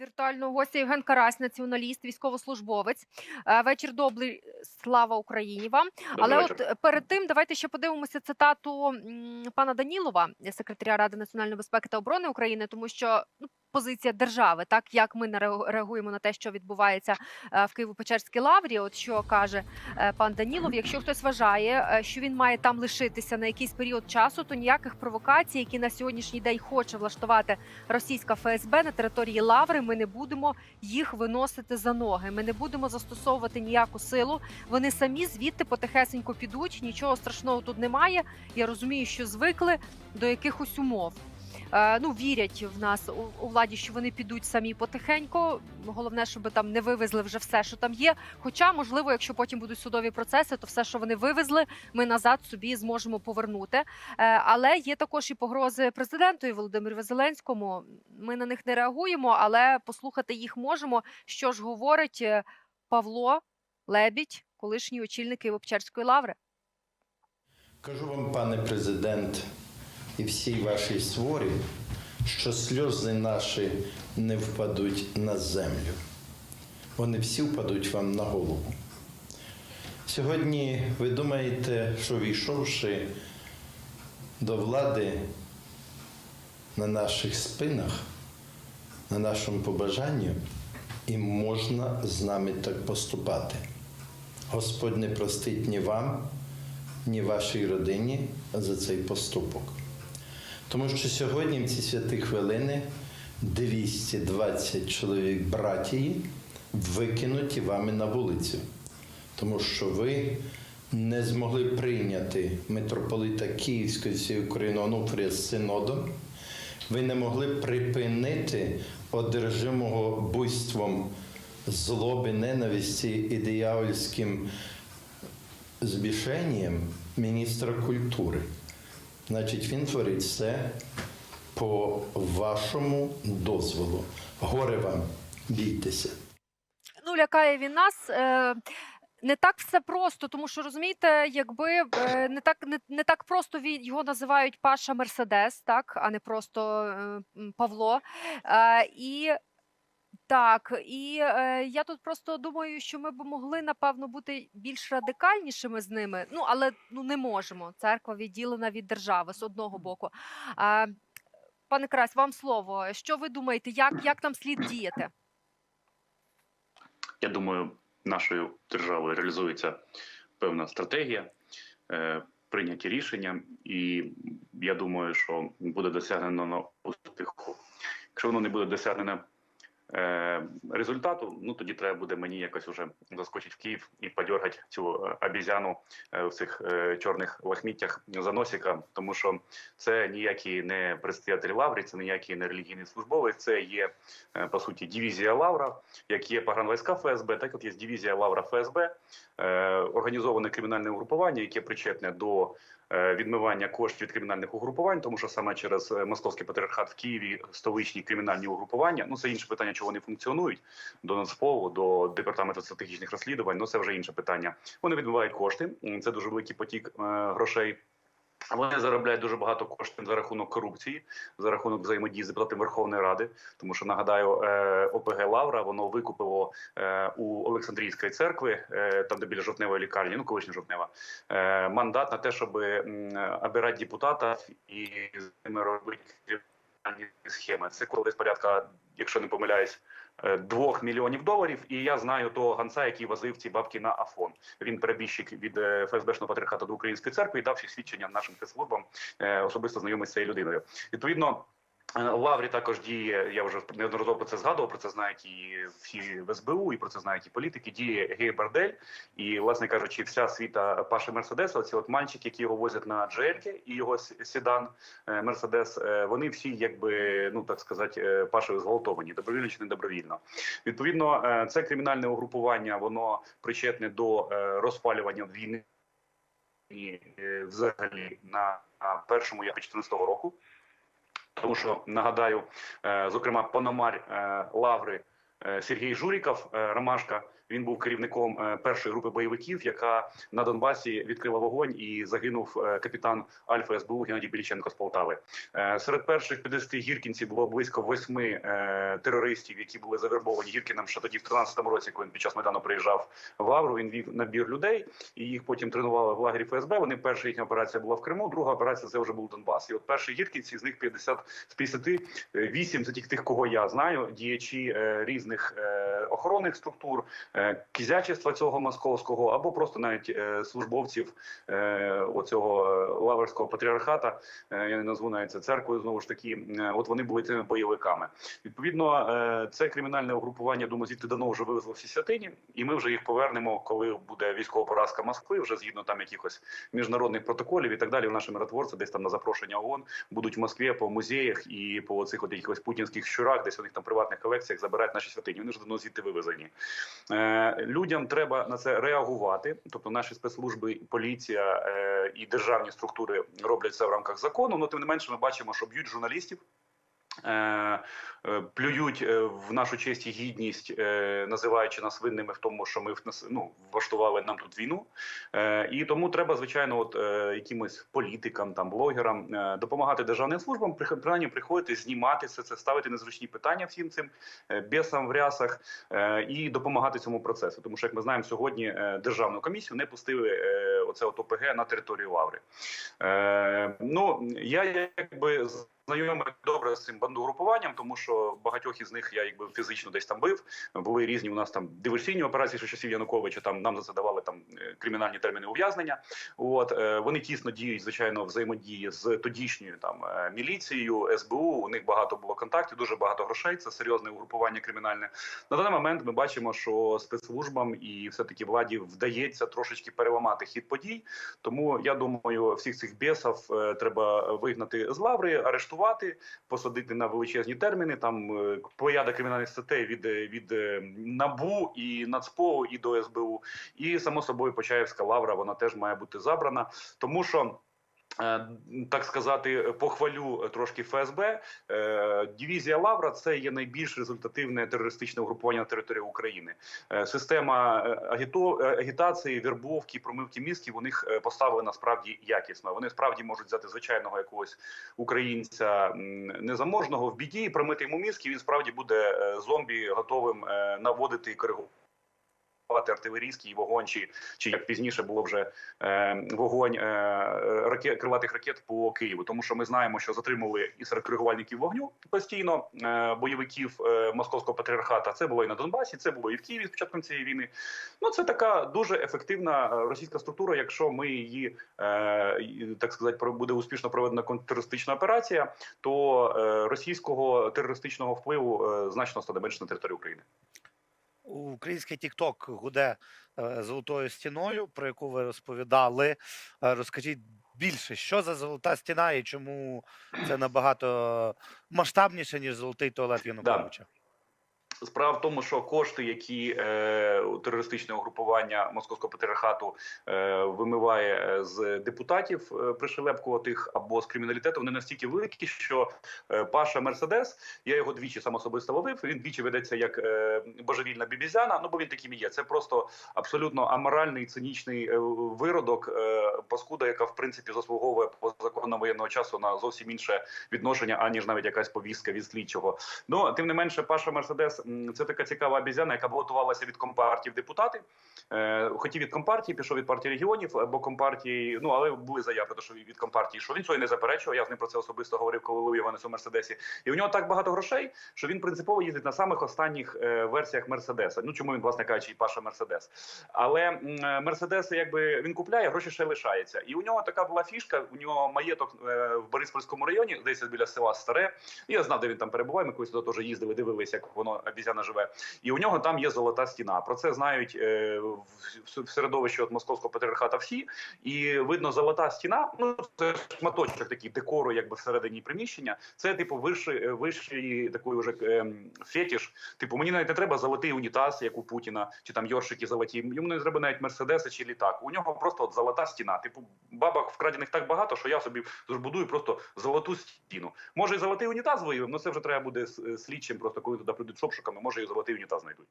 Віртуального гостя Євген Карась, націоналіст, військовослужбовець. Е, Вечір добрий, слава Україні вам. Але от е, перед тим давайте ще подивимося цитату пана Данілова, секретаря Ради національної безпеки та оборони України, тому що ну, позиція держави, так як ми реагуємо на те, що відбувається е, в Києво-Печерській лаврі. От що каже е, пан Данілов, якщо хтось вважає, е, що він має там лишитися на якийсь період часу, то ніяких провокацій, які на сьогоднішній день хоче влаштувати російська ФСБ на території Лаври. Ми не будемо їх виносити за ноги. Ми не будемо застосовувати ніяку силу. Вони самі звідти потихесенько підуть. Нічого страшного тут немає. Я розумію, що звикли до якихось умов. Е, ну, вірять в нас у, владі, що вони підуть самі потихеньку. Головне, щоб там не вивезли вже все, що там є. Хоча, можливо, якщо потім будуть судові процеси, то все, що вони вивезли, ми назад собі зможемо повернути. Е, Але є також і погрози президенту і Володимиру Зеленському. Ми на них не реагуємо, але послухати їх можемо. Що ж говорить е, Павло Лебідь, колишній очільник Києво-Печерської лаври. Кажу вам, пане президент, і всій вашій сворі, що сльози наші не впадуть на землю. Вони всі впадуть вам на голову. Сьогодні ви думаєте, що війшовши до влади на наших спинах, на нашому побажанні, і можна з нами так поступати. Господь не простить ні вам, ні вашій родині за цей поступок. Тому що сьогодні, в ці святі хвилини, 220 чоловік братії викинуті вами на вулицю, тому що ви не змогли прийняти митрополита Київської всієї України Онуфрія з синодом. Ви не могли припинити одержимого буйством злоби, ненависті і диявольським збішенням міністра культури. Значить, він творить все по вашому дозволу. Горе вам, бійтеся. Ну, лякає він нас. Е... Не так все просто, тому що розумієте, якби е, не так не, не так просто він його називають Паша Мерседес, так а не просто е, Павло. І так, і е, я тут просто думаю, що ми б могли напевно бути більш радикальнішими з ними. Ну але ну не можемо. Церква відділена від держави з одного боку. Е, пане Крась, вам слово. Що ви думаєте, як, як нам слід діяти? Я думаю, нашою державою реалізується певна стратегія, е, прийняті рішення, і я думаю, що буде досягнено успіху. Якщо воно не буде досягнено результату, ну тоді треба буде мені якось уже заскочити в Київ і подергати цю е, обізяну е, в цих е, чорних лахміттях за носика, тому що це ніякі не предстоятель лаврі, це ніякий не релігійний службовець, це є е, по суті дивізія Лавра, як є погранвійська ФСБ, так от є дивізія Лавра ФСБ, е, організоване кримінальне угрупування, яке причетне до е, відмивання коштів від кримінальних угрупувань, тому що саме через е, московський патріархат в Києві столичні кримінальні угрупування. Ну це інше питання, чого вони функціонують до Нацполу, до департаменту стратегічних розслідувань. Ну це вже інше питання. Вони відмивають кошти. Це дуже великий потік е, грошей. Вони заробляють дуже багато коштів за рахунок корупції, за рахунок взаємодії з депутатами Верховної Ради. Тому що нагадаю, е, ОПГ Лавра воно викупило е, у Олександрійської церкви, е, там де біля жовтневої лікарні, ну колишня жовтнева, мандат на те, щоб обирати депутатів і з ними робити схеми. Це коли порядка, якщо не помиляюсь. Е, Двох мільйонів доларів, і я знаю того ганца, який возив ці бабки на Афон. Він перебіжчик від е, ФСБшного патріархату до української церкви і дав свідчення нашим спецслужбам, е, особисто знайомий з цією людиною. Відповідно. Е, Лаврі також діє. Я вже неодноразово про це згадував. Про це знають і всі в СБУ, і про це знають і політики. Діє гей бордель, і власне кажучи, вся світа Паши Мерседеса. Оці от мальчики, які його возять на джельки, і його седан е, Мерседес. е, Вони всі, якби ну так сказати, Пашею зґвалтовані, добровільно чи не добровільно. Відповідно, це кримінальне угрупування, воно причетне до розпалювання війни взагалі на першому як 14 року. Тому що нагадаю, е, зокрема, Пономарь е, Лаври е, Сергій Журіков, Ромашка. Він був керівником е, першої групи бойовиків, яка на Донбасі відкрила вогонь і загинув е, капітан Альфа СБУ Геннадій Біліченко з Полтави. Е, Серед перших 50 гіркінців було близько восьми терористів, які були завербовані Гіркіним ще тоді в 13-му році, коли він під час майдану приїжджав в Авру. Він вів набір людей і їх потім тренували в лагері ФСБ. Вони перша їхня операція була в Криму, друга операція це вже був Донбас. І от перші гіркінці з них 50 з 58 це тільки тих, кого я знаю, діячі різних охоронних структур, е, кізячества цього московського, або просто навіть е, службовців е, оцього лаврського патріархата. Я не назву навіть це церквою. Знову ж таки, от вони були цими бойовиками. Відповідно, це кримінальне угрупування, думаю, звідти давно вже вивезло всі святині, і ми вже їх повернемо, коли буде військова поразка Москви, вже згідно там якихось міжнародних протоколів і так далі. Наші миротворці десь там на запрошення ООН будуть в Москві по музеях і по цих от якихось путінських щурах, десь у них там приватних колекціях забирають наші святині. Вони вже давно звідти вивезені. Е, людям треба на це реагувати. Тобто, наші спецслужби, поліція е, і державні структури роблять це в рамках закону. Ну тим не менше, ми бачимо, що б'ють журналістів. Е, е, плюють е, в нашу честь і гідність, називаючи нас винними в тому, що ми ну, влаштували нам тут війну. І тому треба, звичайно, от якимось політикам, там блогерам допомагати державним службам, принаймні приходити, знімати все це, ставити незручні питання всім цим бісам в рясах і допомагати цьому процесу. Тому що, як ми знаємо, сьогодні державну комісію не пустили оце от ОПГ на територію Лаври. Ну я якби знайомий добре з цим бандугрупуванням, тому що багатьох із них я якби фізично десь там бив. Були різні у нас там диверсійні операції, що часів Януковича. Там нам за це давали там е, кримінальні терміни ув'язнення. От е, вони тісно діють, звичайно, взаємодії з тодішньою там е, міліцією, СБУ. У них багато було контактів, дуже багато грошей. Це серйозне угрупування кримінальне. На даний момент ми бачимо, що спецслужбам і все таки владі вдається трошечки переламати хід подій. Тому я думаю, всіх цих бісів е, треба вигнати з лаври, арештувати, посадити на величезні терміни. Там е, плеяда кримінальних статей від, е, від е, набу і нацпо і до СБУ. І само собою Почаївська лавра вона теж має бути забрана, тому що. Е, Так сказати, похвалю трошки ФСБ. Е, Дивізія Лавра це є найбільш результативне терористичне угрупування на території України. Е, Система агітації, вербовки, промивки мізків у них е, поставлена справді якісно. Вони справді можуть взяти звичайного якогось українця незаможного в біді, промити йому мізки. Він справді буде зомбі, готовим наводити і коригувати артилерійський вогонь, чи, чи як пізніше було вже е, вогонь е, ракет, крилатих ракет по Києву. Тому що ми знаємо, що затримували і серед коригувальників вогню постійно е, бойовиків е, московського патріархата. Це було і на Донбасі, це було і в Києві з початком цієї війни. Ну це така дуже ефективна е, російська структура. Якщо ми її е, так сказати, буде успішно проведена контртерористична операція, то е, російського терористичного впливу е, значно стане менше на території України. Український Тікток гуде е, золотою стіною, про яку ви розповідали. Е, Розкажіть більше, що за золота стіна і чому це набагато масштабніше, ніж золотий туалет Януковича? Справа в тому, що кошти, які е, терористичне угрупування московського патріархату е, вимиває е, з депутатів е, пришелепкуватих або з криміналітету, вони настільки великі, що е, Паша Мерседес, я його двічі сам особисто ловив. Він двічі ведеться як е, божевільна бібізяна. Ну бо він таким і є. Це просто абсолютно аморальний, цинічний е, виродок, е, паскуда, яка в принципі заслуговує по законам воєнного часу на зовсім інше відношення, аніж навіть якась повістка від слідчого. Ну тим не менше, Паша Мерседес це така цікава обізяна, яка балотувалася від компартії в депутати. Е, хотів від компартії, пішов від партії регіонів або компартії. Ну але були заяви, що від компартії, що він цього не заперечував. Я з ним про це особисто говорив, коли ловив його на цьому мерседесі. І у нього так багато грошей, що він принципово їздить на самих останніх е, версіях мерседеса. Ну чому він, власне кажучи, і Паша Мерседес. Але е, мерседеси, якби він купляє, гроші ще лишається. І у нього така була фішка. У нього маєток е, в Бориспольському районі, десь біля села Старе. Я знав, де він там перебуває. Ми колись туди теж їздили, дивилися, як воно обізяна живе. І у нього там є золота стіна. Про це знають е, в, середовищі от московського патріархата всі. І видно, золота стіна. Ну це шматочок такий декору, якби всередині приміщення. Це типу вищий, вищий такий уже фетіш. Типу, мені навіть не треба золотий унітаз, як у Путіна, чи там йоршики золоті. Йому не треба навіть мерседеси чи літак. У нього просто от золота стіна. Типу, бабок вкрадених так багато, що я собі збудую просто золоту стіну. Може, і золотий унітаз виявив, але це вже треба буде е, слідчим, просто коли туди прийдуть з обшуками, може і золотий унітаз знайдуть.